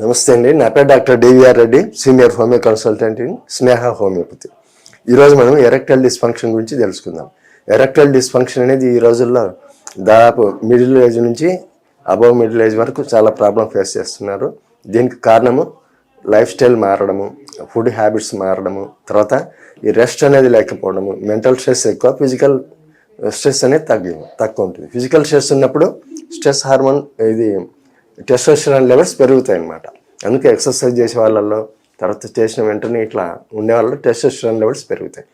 నమస్తే అండి. నా పేరు doctor DVR Reddy senior homeo consultant in Sneha homeopathy. ఈరోజు మనం ఎరెక్టల్ డిస్ఫంక్షన్ గురించి తెలుసుకుందాం. ఎరెక్టల్ డిస్ఫంక్షన్ అనేది ఈ రోజుల్లో దాదాపు మిడిల్ ఏజ్ నుంచి అబవ్ మిడిల్ ఏజ్ వరకు చాలా ప్రాబ్లం ఫేస్ చేస్తున్నారు. దీనికి కారణము లైఫ్ స్టైల్ మారడము ఫుడ్ హ్యాబిట్స్ మారడము తర్వాత ఈ రెస్ట్ అనేది లేకపోవడము మెంటల్ స్ట్రెస్ ఎక్కువ ఫిజికల్ స్ట్రెస్ అనేది తగ్గి తక్కువ ఉంటుంది. ఫిజికల్ స్ట్రెస్ ఉన్నప్పుడు స్ట్రెస్ హార్మోన్ ఇది టెస్టోస్టెరాన్ లెవెల్స్ పెరుగుతాయి అన్నమాట అందుకే ఎక్సర్సైజ్ చేసే వాళ్ళల్లో తర్వాత చేసిన వెంటనే ఇట్లా ఉండే వాళ్ళలో టెస్టోస్టెరాన్ లెవెల్స్ పెరుగుతాయి.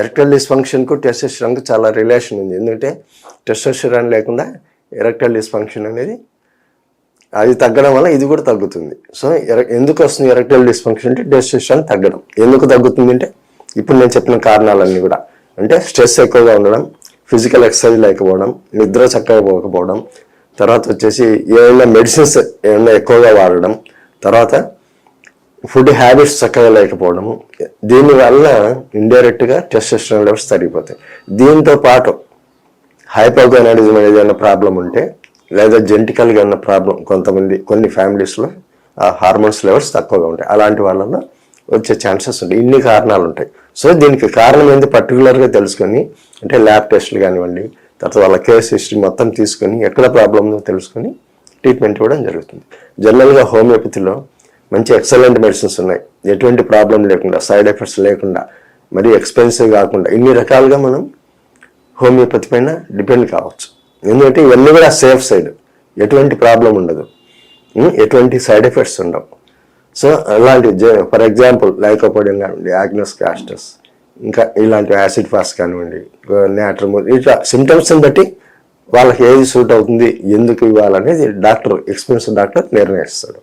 ఎరక్టల్ డిస్ఫంక్షన్కు టెస్టోస్టెరాన్కు చాలా రిలేషన్ ఉంది. ఎందుకంటే టెస్టోస్టెరాన్ లేకుండా ఎరక్టల్ డిస్ఫంక్షన్ అనేది అది తగ్గడం వల్ల ఇది కూడా తగ్గుతుంది. సో ఎందుకు వస్తుంది ఎరక్టల్ డిస్ఫంక్షన్ అంటే టెస్టోస్టెరాన్ తగ్గడం. ఎందుకు తగ్గుతుంది అంటే ఇప్పుడు నేను చెప్పిన కారణాలన్నీ కూడా. అంటే స్ట్రెస్ ఎక్కువగా ఉండడం ఫిజికల్ ఎక్సర్సైజ్ లేకపోవడం నిద్ర చక్కగా పోకపోవడం తర్వాత వచ్చేసి ఏమైనా మెడిసిన్స్ ఏమైనా ఎక్కువగా వాడడం తర్వాత ఫుడ్ హ్యాబిట్స్ చక్కగా లేకపోవడము దీనివల్ల ఇండైరెక్ట్గా టెస్టెస్ట్రాన్ లెవెల్స్ తగ్గిపోతాయి. దీంతో పాటు హైపోగోనాడిజం అనేది ఏమైనా ప్రాబ్లం ఉంటే లేదా జెంటికల్గా ఉన్న ప్రాబ్లం కొంతమంది కొన్ని ఫ్యామిలీస్లో ఆ హార్మోన్స్ లెవెల్స్ తక్కువగా ఉంటాయి. అలాంటి వాళ్ళలో వచ్చే ఛాన్సెస్ ఉంటాయి. ఇన్ని కారణాలు ఉంటాయి. సో దీనికి కారణం ఏంది పర్టికులర్గా తెలుసుకొని అంటే ల్యాబ్ టెస్ట్లు కానివ్వండి తర్వాత వాళ్ళ కేస్ హిస్టరీ మొత్తం తీసుకొని ఎక్కడ ప్రాబ్లం ఉందో తెలుసుకొని ట్రీట్మెంట్ ఇవ్వడం జరుగుతుంది. జనరల్గా హోమియోపతిలో మంచి ఎక్సలెంట్ మెడిసిన్స్ ఉన్నాయి. ఎటువంటి ప్రాబ్లం లేకుండా సైడ్ ఎఫెక్ట్స్ లేకుండా మరీ ఎక్స్పెన్సివ్ కాకుండా ఇన్ని రకాలుగా మనం హోమియోపతి పైన డిపెండ్ కావచ్చు. ఎందుకంటే ఇవన్నీ కూడా సేఫ్ సైడ్ ఎటువంటి ప్రాబ్లం ఉండదు. ఎటువంటి సైడ్ ఎఫెక్ట్స్ ఉండవు. సో అలాంటి ఫర్ ఎగ్జాంపుల్ లైకోపోడియం కానివ్వండి యాగ్నస్ క్యాస్టస్ ఇంకా ఇలాంటి యాసిడ్ ఫాస్ కానివ్వండి నేటర్ ఇట్లా సిమ్టమ్స్ని బట్టి వాళ్ళకి ఏది సూట్ అవుతుంది ఎందుకు ఇవ్వాలనేది డాక్టర్ ఎక్స్పీరియన్స్ డాక్టర్ నిర్ణయిస్తాడు.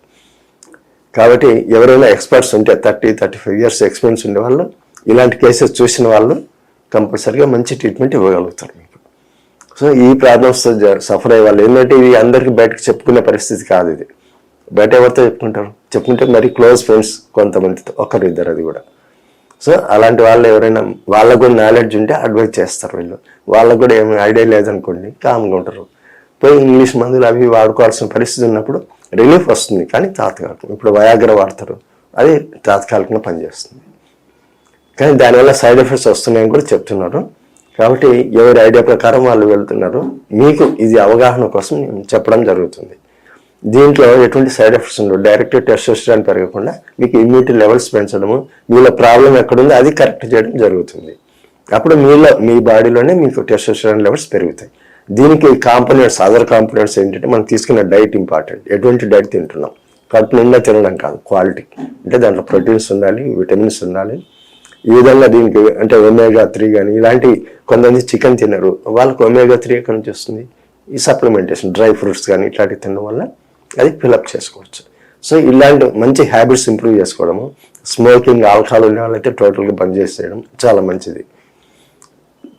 కాబట్టి ఎవరైనా ఎక్స్పర్ట్స్ ఉంటే thirty thirty five years experience ఉండే వాళ్ళు ఇలాంటి కేసెస్ చూసిన వాళ్ళు కంపల్సరీగా మంచి ట్రీట్మెంట్ ఇవ్వగలుగుతారు మీకు. సో ఈ ప్రాబ్లమ్స్ సఫర్ అయ్యే వాళ్ళు ఏంటంటే ఇవి అందరికీ బయటకు చెప్పుకునే పరిస్థితి కాదు ఇది. బయట ఎవరితో చెప్పుకుంటారు? చెప్పుకుంటే మరి క్లోజ్ ఫ్రెండ్స్ కొంతమందితో ఒకరిద్దరు అది కూడా. సో అలాంటి వాళ్ళు ఎవరైనా వాళ్ళకు కూడా నాలెడ్జ్ ఉంటే అడ్వైజ్ చేస్తారు వీళ్ళు. వాళ్ళకు కూడా ఏమి ఐడియా లేదనుకోండి కామ్గా ఉంటారు. పోయి ఇంగ్లీష్ మందులు అవి వాడుకోవాల్సిన పరిస్థితి ఉన్నప్పుడు రిలీఫ్ వస్తుంది. కానీ తాత్కాలికం. ఇప్పుడు వయాగ్ర వాడతారు. అది తాత్కాలికంగా పనిచేస్తుంది. కానీ దానివల్ల సైడ్ ఎఫెక్ట్స్ వస్తున్నాయని కూడా చెప్తున్నారు. కాబట్టి ఎవరి ఐడియా ప్రకారం వాళ్ళు వెళ్తున్నారు. మీకు ఇది అవగాహన కోసం చెప్పడం జరుగుతుంది. దీంట్లో ఎటువంటి సైడ్ ఎఫెక్ట్స్ ఉండవు. డైరెక్ట్ టెస్టోస్టరాన్ పెరగకుండా మీకు ఇమ్యూనిటీ లెవెల్స్ పెంచడము మీలో ప్రాబ్లం ఎక్కడుందో అది కరెక్ట్ చేయడం జరుగుతుంది. అప్పుడు మీలో మీ బాడీలోనే మీకు టెస్టోస్టరాన్ లెవెల్స్ పెరుగుతాయి. దీనికి కాంపోనెంట్స్ అదర్ కాంపోనెంట్స్ ఏంటంటే మనం తీసుకున్న డైట్ ఇంపార్టెంట్ ఎటువంటి డైట్ తింటున్నాం? కడుపు నిండా తినడం కాదు క్వాలిటీ అంటే దాంట్లో ప్రోటీన్స్ ఉండాలి విటమిన్స్ ఉండాలి. ఈ విధంగా దీనికి అంటే ఒమేగా త్రీ కానీ ఇలాంటి కొంతమంది చికెన్ తినరు. వాళ్ళకి ఒమేగా త్రీ ఎక్కడి నుంచి వస్తుంది? ఈ సప్లిమెంటేషన్ డ్రై ఫ్రూట్స్ కానీ ఇట్లాంటివి తినడం వల్ల అది ఫిలప్ చేసుకోవచ్చు. సో ఇలాంటి మంచి హ్యాబిట్స్ ఇంప్రూవ్ చేసుకోవడము స్మోకింగ్ ఆల్కహాల్ ఉన్న వాళ్ళైతే టోటల్గా బంద్ చేసేయడం చాలా మంచిది.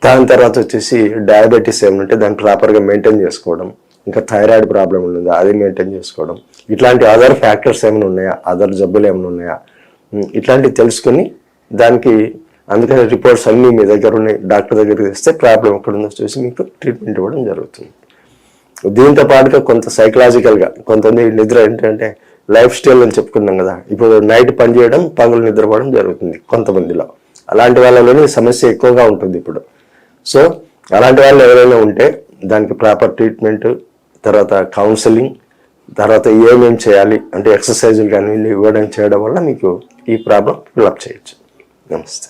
దాని తర్వాత వచ్చేసి డయాబెటీస్ ఏమైనా ఉంటే దాన్ని ప్రాపర్గా మెయింటైన్ చేసుకోవడం ఇంకా థైరాయిడ్ ప్రాబ్లం ఉందా అది మెయింటైన్ చేసుకోవడం ఇట్లాంటి అదర్ ఫ్యాక్టర్స్ ఏమైనా ఉన్నాయా? అదర్ జబ్బులు ఏమైనా ఉన్నాయా? ఇట్లాంటివి తెలుసుకొని దానికి అందుకని రిపోర్ట్స్ అన్నీ మీ దగ్గర ఉన్నాయి డాక్టర్ దగ్గరికి తెస్తే ప్రాబ్లం ఎక్కడ ఉందో చూసి మీకు ట్రీట్మెంట్ ఇవ్వడం జరుగుతుంది. దీంతో పాటుగా కొంత సైకలాజికల్గా కొంతమంది నిద్ర ఏంటంటే లైఫ్ స్టైల్ అని చెప్పుకున్నాం కదా. ఇప్పుడు నైట్ పని చేయడం పగులు నిద్రపోవడం జరుగుతుంది కొంతమందిలో. అలాంటి వాళ్ళలోనే సమస్య ఎక్కువగా ఉంటుంది ఇప్పుడు. సో అలాంటి వాళ్ళు ఎవరైనా ఉంటే దానికి ప్రాపర్ ట్రీట్మెంట్ తర్వాత కౌన్సిలింగ్ తర్వాత ఏమేం చేయాలి అంటే ఎక్సర్సైజులు కానీ ఇవ్వడం చేయడం వల్ల మీకు ఈ ప్రాబ్లం ఫిల్అప్ చేయొచ్చు. నమస్తే.